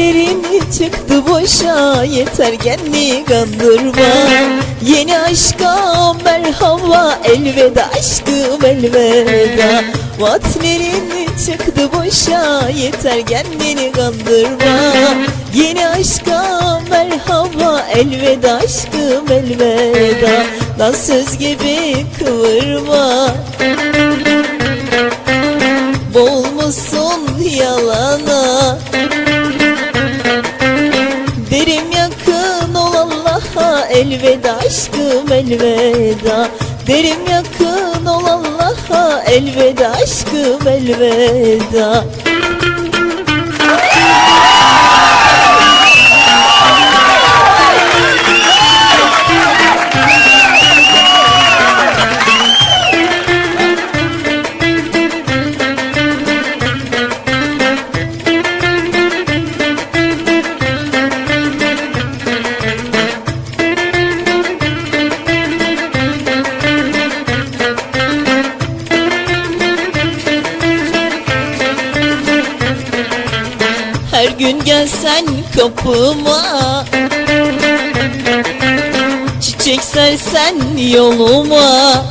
Vaatlerin çıktı boşa yeter kendini kandırma Yeni aşka merhaba elveda aşkım elveda. Vaatlerin çıktı boşa yeter kendini kandırma Yeni aşka merhaba elveda aşkım elveda. Dansöz gibi kıvırma. Boğulmuşsun yalana elveda aşkım elveda. Derim yakın ol Allah'a elveda aşkım elveda gün gelsen kapıma. Çiçek sersen yoluma.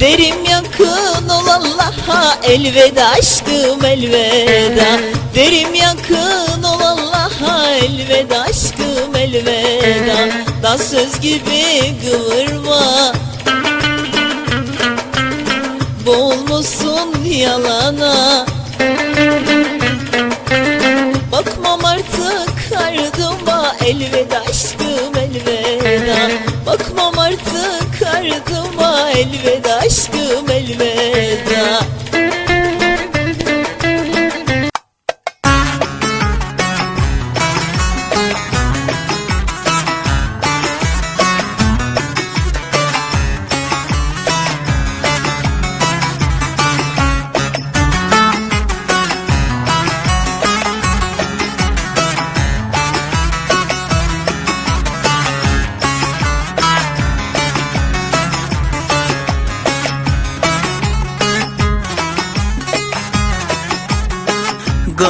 Derim yakın ol Allah'a elveda aşkım elveda. Derim yakın ol Allah'a elveda aşkım elveda. Dansöz gibi kıvırma. Boğulmuşsun yalana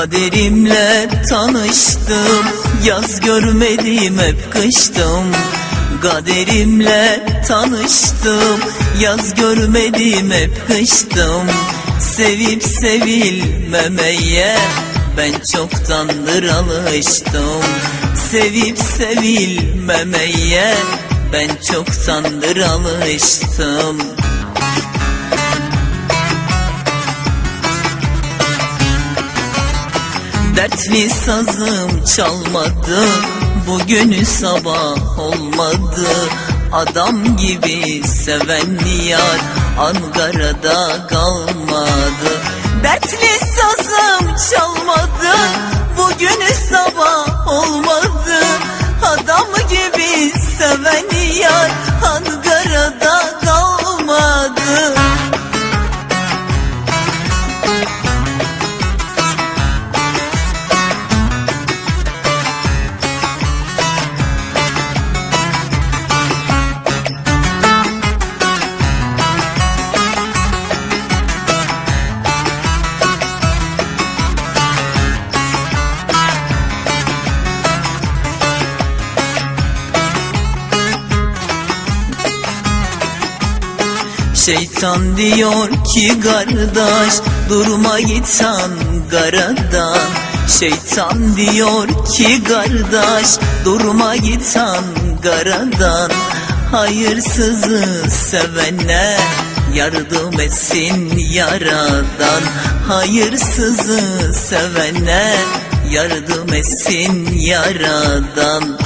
Kaderimle tanıştım. Yaz görmedim hep kıştım. Kaderimle tanıştım. Yaz görmedim hep kıştım. Sevip sevilmemeye Ben çoktandır alıştım. Sevip sevilmemeye Ben çoktandır alıştım Dertli sazım çalmadı Bugünü sabah olmadı. Adam gibi seven yar Ankara'da kalmadı. Dertli sazım çalmadı Bugünü sabah Şeytan diyor ki kardeş durma git Ankara'dan Şeytan diyor ki kardeş durma git Ankara'dan Hayırsızı sevene yardım etsin yaradan. Hayırsızı sevene yardım etsin yaradan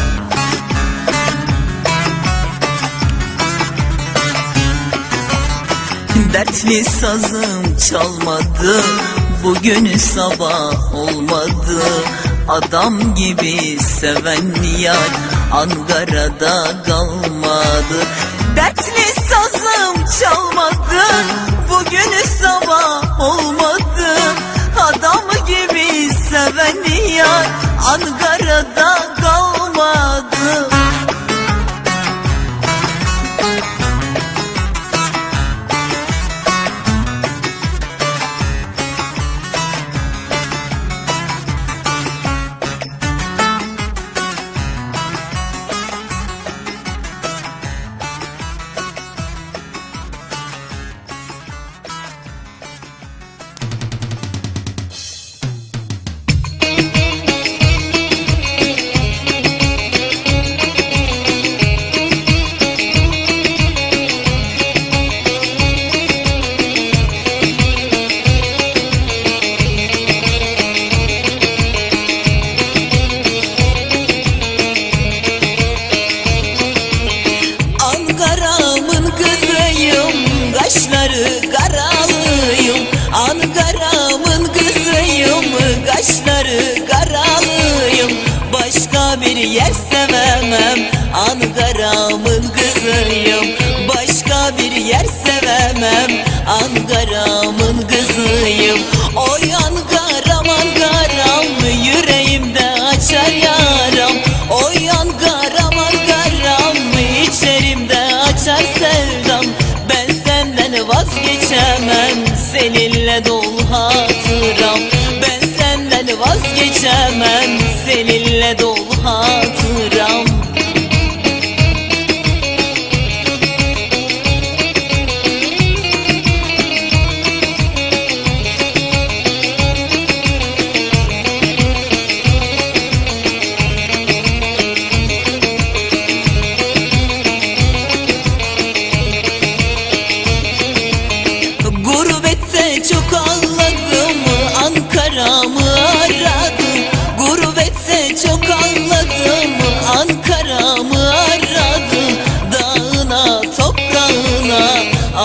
Dertli sazım çalmadı Bugün sabah olmadı. Adam gibi seven yar Ankara'da kalmadı. Dertli sazım çalmadı Bugün sabah olmadı. Adam gibi seven yar Ankara'da kalmadı Ankara'mın kızıyım. Oy Ankara'm Ankara'm Yüreğimde açar yaram. Oy Ankara'm Ankara'm İçerimde açar sevdam. Ben senden vazgeçemem. Seninle dolu hatıram. Ben senden vazgeçemem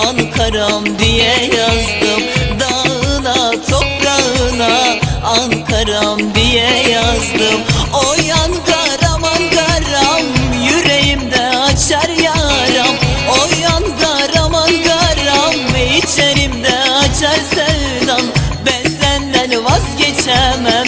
Ankara'm diye yazdım. Dağına toprağına Ankara'm diye yazdım. Oy Ankara'm Ankara'm Yüreğimde açar yaram. Oy Ankara'm Ankara'm İçerimde açar sevdam. Ben senden vazgeçemem